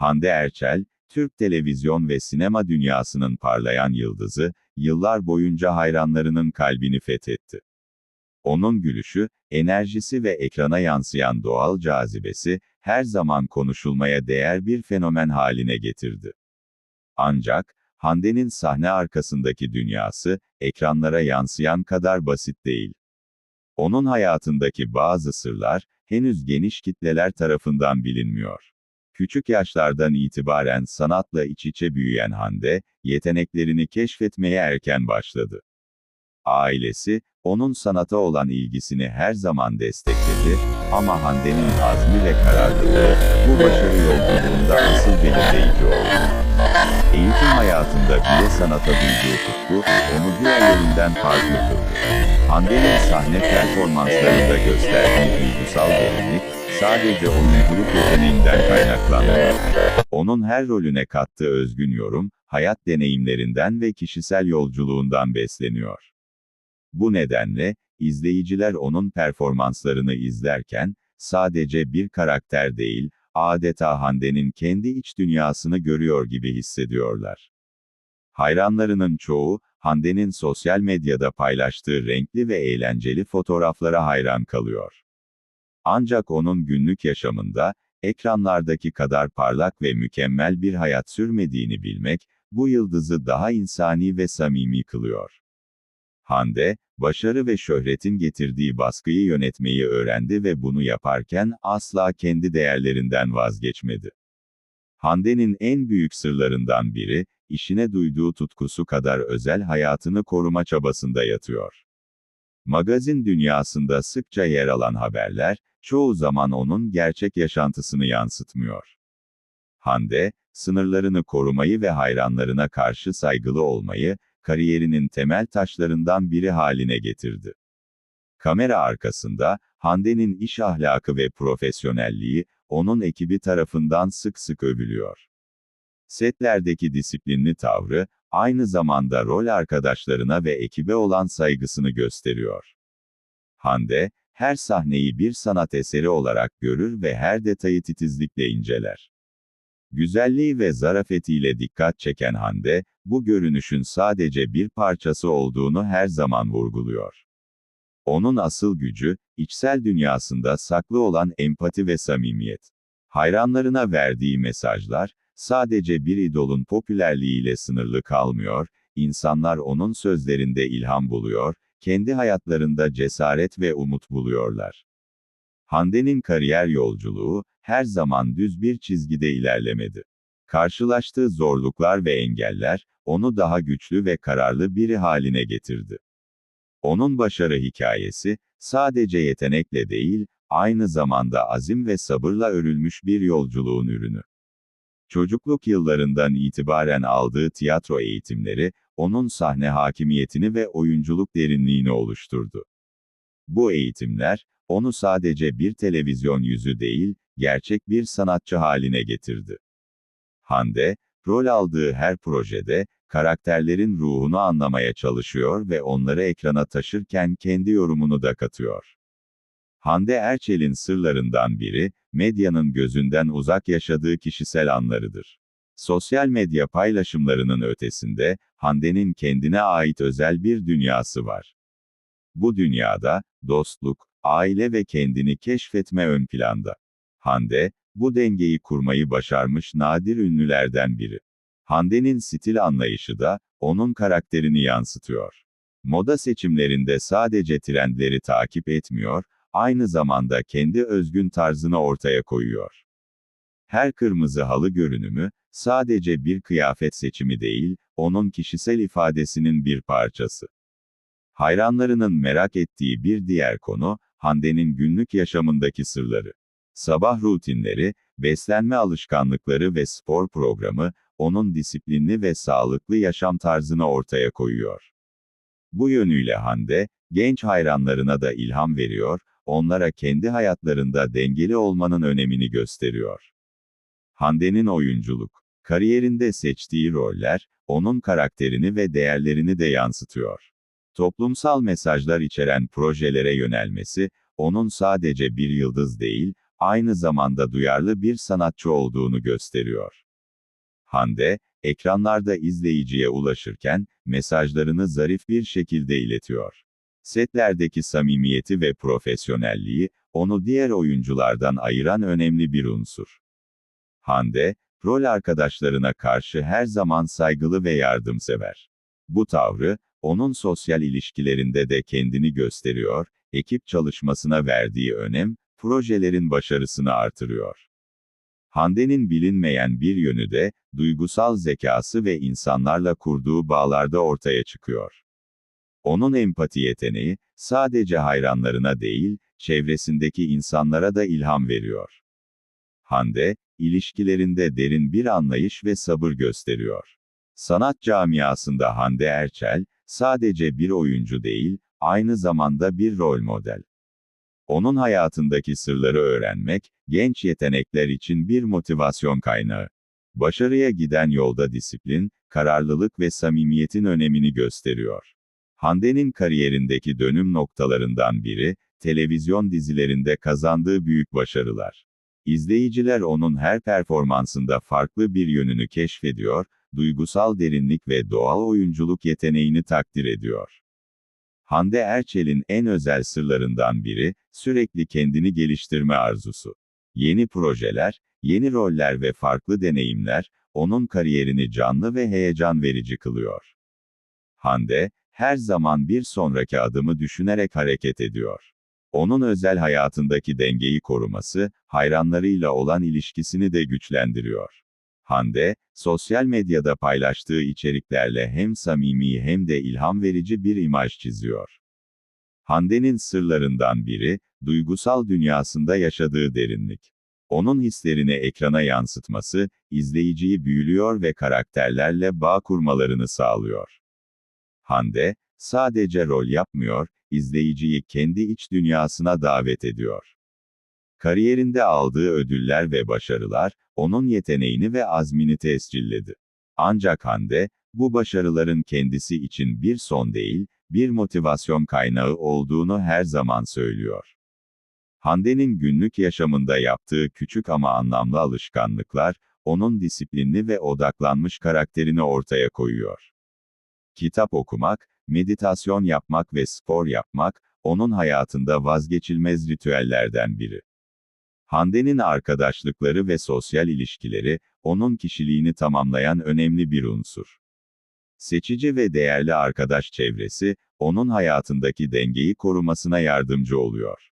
Hande Erçel, Türk televizyon ve sinema dünyasının parlayan yıldızı, yıllar boyunca hayranlarının kalbini fethetti. Onun gülüşü, enerjisi ve ekrana yansıyan doğal cazibesi, her zaman konuşulmaya değer bir fenomen haline getirdi. Ancak, Hande'nin sahne arkasındaki dünyası, ekranlara yansıyan kadar basit değil. Onun hayatındaki bazı sırlar, henüz geniş kitleler tarafından bilinmiyor. Küçük yaşlardan itibaren sanatla iç içe büyüyen Hande, yeteneklerini keşfetmeye erken başladı. Ailesi, onun sanata olan ilgisini her zaman destekledi, ama Hande'nin azmi ve kararlılığı, bu başarı yolculuğunda asıl belirleyici oldu. Eğitim hayatında bile sanata duyduğu tutku, onu diğerlerinden farklı kıldı. Hande'nin sahne performanslarında gösterdiği duygusal derinlik, sadece oyunculuk yeteneğinden kaynaklanmıyor. Onun her rolüne kattığı özgün yorum, hayat deneyimlerinden ve kişisel yolculuğundan besleniyor. Bu nedenle, izleyiciler onun performanslarını izlerken, sadece bir karakter değil, adeta Hande'nin kendi iç dünyasını görüyor gibi hissediyorlar. Hayranlarının çoğu, Hande'nin sosyal medyada paylaştığı renkli ve eğlenceli fotoğraflara hayran kalıyor. Ancak onun günlük yaşamında, ekranlardaki kadar parlak ve mükemmel bir hayat sürmediğini bilmek, bu yıldızı daha insani ve samimi kılıyor. Hande, başarı ve şöhretin getirdiği baskıyı yönetmeyi öğrendi ve bunu yaparken asla kendi değerlerinden vazgeçmedi. Hande'nin en büyük sırlarından biri, işine duyduğu tutkusu kadar özel hayatını koruma çabasında yatıyor. Magazin dünyasında sıkça yer alan haberler, çoğu zaman onun gerçek yaşantısını yansıtmıyor. Hande, sınırlarını korumayı ve hayranlarına karşı saygılı olmayı, kariyerinin temel taşlarından biri haline getirdi. Kamera arkasında, Hande'nin iş ahlakı ve profesyonelliği, onun ekibi tarafından sık sık övülüyor. Setlerdeki disiplinli tavrı, aynı zamanda rol arkadaşlarına ve ekibe olan saygısını gösteriyor. Hande, her sahneyi bir sanat eseri olarak görür ve her detayı titizlikle inceler. Güzelliği ve zarafetiyle dikkat çeken Hande, bu görünüşün sadece bir parçası olduğunu her zaman vurguluyor. Onun asıl gücü, içsel dünyasında saklı olan empati ve samimiyet. Hayranlarına verdiği mesajlar, sadece bir idolun popülerliğiyle sınırlı kalmıyor, insanlar onun sözlerinde ilham buluyor, kendi hayatlarında cesaret ve umut buluyorlar. Hande'nin kariyer yolculuğu, her zaman düz bir çizgide ilerlemedi. Karşılaştığı zorluklar ve engeller, onu daha güçlü ve kararlı biri haline getirdi. Onun başarı hikayesi, sadece yetenekle değil, aynı zamanda azim ve sabırla örülmüş bir yolculuğun ürünü. Çocukluk yıllarından itibaren aldığı tiyatro eğitimleri, onun sahne hakimiyetini ve oyunculuk derinliğini oluşturdu. Bu eğitimler, onu sadece bir televizyon yüzü değil, gerçek bir sanatçı haline getirdi. Hande, rol aldığı her projede, karakterlerin ruhunu anlamaya çalışıyor ve onları ekrana taşırken kendi yorumunu da katıyor. Hande Erçel'in sırlarından biri, medyanın gözünden uzak yaşadığı kişisel anlarıdır. Sosyal medya paylaşımlarının ötesinde, Hande'nin kendine ait özel bir dünyası var. Bu dünyada, dostluk, aile ve kendini keşfetme ön planda. Hande, bu dengeyi kurmayı başarmış nadir ünlülerden biri. Hande'nin stil anlayışı da, onun karakterini yansıtıyor. Moda seçimlerinde sadece trendleri takip etmiyor, aynı zamanda kendi özgün tarzını ortaya koyuyor. Her kırmızı halı görünümü, sadece bir kıyafet seçimi değil, onun kişisel ifadesinin bir parçası. Hayranlarının merak ettiği bir diğer konu, Hande'nin günlük yaşamındaki sırları. Sabah rutinleri, beslenme alışkanlıkları ve spor programı, onun disiplinli ve sağlıklı yaşam tarzını ortaya koyuyor. Bu yönüyle Hande, genç hayranlarına da ilham veriyor, onlara kendi hayatlarında dengeli olmanın önemini gösteriyor. Hande'nin oyunculuk, kariyerinde seçtiği roller, onun karakterini ve değerlerini de yansıtıyor. Toplumsal mesajlar içeren projelere yönelmesi, onun sadece bir yıldız değil, aynı zamanda duyarlı bir sanatçı olduğunu gösteriyor. Hande, ekranlarda izleyiciye ulaşırken, mesajlarını zarif bir şekilde iletiyor. Setlerdeki samimiyeti ve profesyonelliği, onu diğer oyunculardan ayıran önemli bir unsur. Hande, rol arkadaşlarına karşı her zaman saygılı ve yardımsever. Bu tavrı, onun sosyal ilişkilerinde de kendini gösteriyor, ekip çalışmasına verdiği önem, projelerin başarısını artırıyor. Hande'nin bilinmeyen bir yönü de, duygusal zekası ve insanlarla kurduğu bağlarda ortaya çıkıyor. Onun empati yeteneği, sadece hayranlarına değil, çevresindeki insanlara da ilham veriyor. Hande, ilişkilerinde derin bir anlayış ve sabır gösteriyor. Sanat camiasında Hande Erçel, sadece bir oyuncu değil, aynı zamanda bir rol model. Onun hayatındaki sırları öğrenmek, genç yetenekler için bir motivasyon kaynağı. Başarıya giden yolda disiplin, kararlılık ve samimiyetin önemini gösteriyor. Hande'nin kariyerindeki dönüm noktalarından biri, televizyon dizilerinde kazandığı büyük başarılar. İzleyiciler onun her performansında farklı bir yönünü keşfediyor, duygusal derinlik ve doğal oyunculuk yeteneğini takdir ediyor. Hande Erçel'in en özel sırlarından biri, sürekli kendini geliştirme arzusu. Yeni projeler, yeni roller ve farklı deneyimler, onun kariyerini canlı ve heyecan verici kılıyor. Hande, her zaman bir sonraki adımı düşünerek hareket ediyor. Onun özel hayatındaki dengeyi koruması, hayranlarıyla olan ilişkisini de güçlendiriyor. Hande, sosyal medyada paylaştığı içeriklerle hem samimi hem de ilham verici bir imaj çiziyor. Hande'nin sırlarından biri, duygusal dünyasında yaşadığı derinlik. Onun hislerini ekrana yansıtması, izleyiciyi büyülüyor ve karakterlerle bağ kurmalarını sağlıyor. Hande, sadece rol yapmıyor, izleyiciyi kendi iç dünyasına davet ediyor. Kariyerinde aldığı ödüller ve başarılar, onun yeteneğini ve azmini tescilledi. Ancak Hande, bu başarıların kendisi için bir son değil, bir motivasyon kaynağı olduğunu her zaman söylüyor. Hande'nin günlük yaşamında yaptığı küçük ama anlamlı alışkanlıklar, onun disiplinli ve odaklanmış karakterini ortaya koyuyor. Kitap okumak, meditasyon yapmak ve spor yapmak, onun hayatında vazgeçilmez ritüellerden biri. Hande'nin arkadaşlıkları ve sosyal ilişkileri, onun kişiliğini tamamlayan önemli bir unsur. Seçici ve değerli arkadaş çevresi, onun hayatındaki dengeyi korumasına yardımcı oluyor.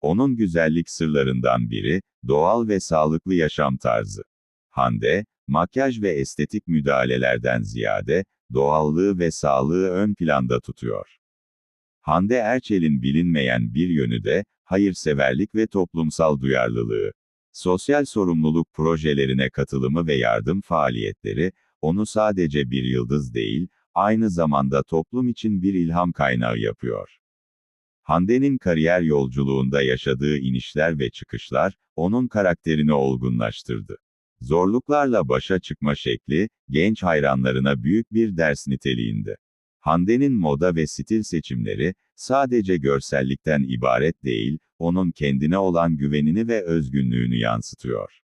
Onun güzellik sırlarından biri, doğal ve sağlıklı yaşam tarzı. Hande, makyaj ve estetik müdahalelerden ziyade, doğallığı ve sağlığı ön planda tutuyor. Hande Erçel'in bilinmeyen bir yönü de, hayırseverlik ve toplumsal duyarlılığı. Sosyal sorumluluk projelerine katılımı ve yardım faaliyetleri, onu sadece bir yıldız değil, aynı zamanda toplum için bir ilham kaynağı yapıyor. Hande'nin kariyer yolculuğunda yaşadığı inişler ve çıkışlar, onun karakterini olgunlaştırdı. Zorluklarla başa çıkma şekli, genç hayranlarına büyük bir ders niteliğinde. Hande'nin moda ve stil seçimleri, sadece görsellikten ibaret değil, onun kendine olan güvenini ve özgünlüğünü yansıtıyor.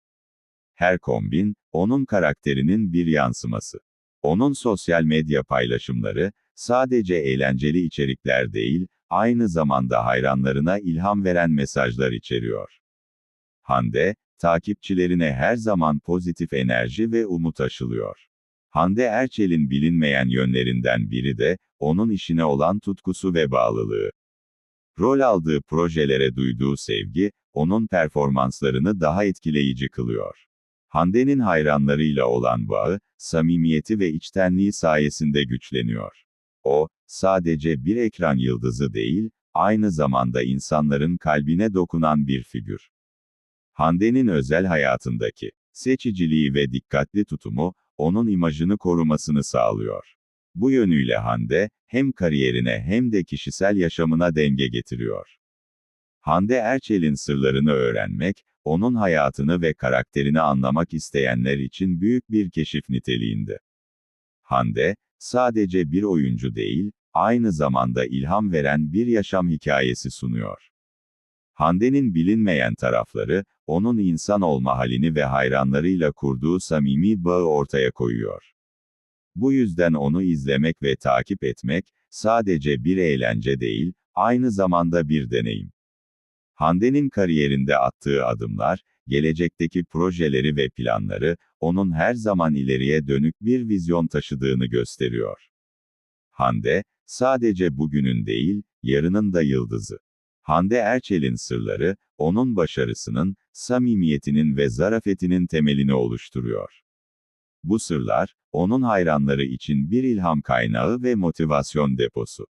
Her kombin, onun karakterinin bir yansıması. Onun sosyal medya paylaşımları, sadece eğlenceli içerikler değil, aynı zamanda hayranlarına ilham veren mesajlar içeriyor. Hande, takipçilerine her zaman pozitif enerji ve umut aşılıyor. Hande Erçel'in bilinmeyen yönlerinden biri de, onun işine olan tutkusu ve bağlılığı. Rol aldığı projelere duyduğu sevgi, onun performanslarını daha etkileyici kılıyor. Hande'nin hayranlarıyla olan bağı, samimiyeti ve içtenliği sayesinde güçleniyor. O, sadece bir ekran yıldızı değil, aynı zamanda insanların kalbine dokunan bir figür. Hande'nin özel hayatındaki seçiciliği ve dikkatli tutumu, onun imajını korumasını sağlıyor. Bu yönüyle Hande, hem kariyerine hem de kişisel yaşamına denge getiriyor. Hande Erçel'in sırlarını öğrenmek, onun hayatını ve karakterini anlamak isteyenler için büyük bir keşif niteliğinde. Hande, sadece bir oyuncu değil, aynı zamanda ilham veren bir yaşam hikayesi sunuyor. Hande'nin bilinmeyen tarafları, onun insan olma halini ve hayranlarıyla kurduğu samimi bağı ortaya koyuyor. Bu yüzden onu izlemek ve takip etmek, sadece bir eğlence değil, aynı zamanda bir deneyim. Hande'nin kariyerinde attığı adımlar, gelecekteki projeleri ve planları, onun her zaman ileriye dönük bir vizyon taşıdığını gösteriyor. Hande, sadece bugünün değil, yarının da yıldızı. Hande Erçel'in sırları, onun başarısının, samimiyetinin ve zarafetinin temelini oluşturuyor. Bu sırlar, onun hayranları için bir ilham kaynağı ve motivasyon deposu.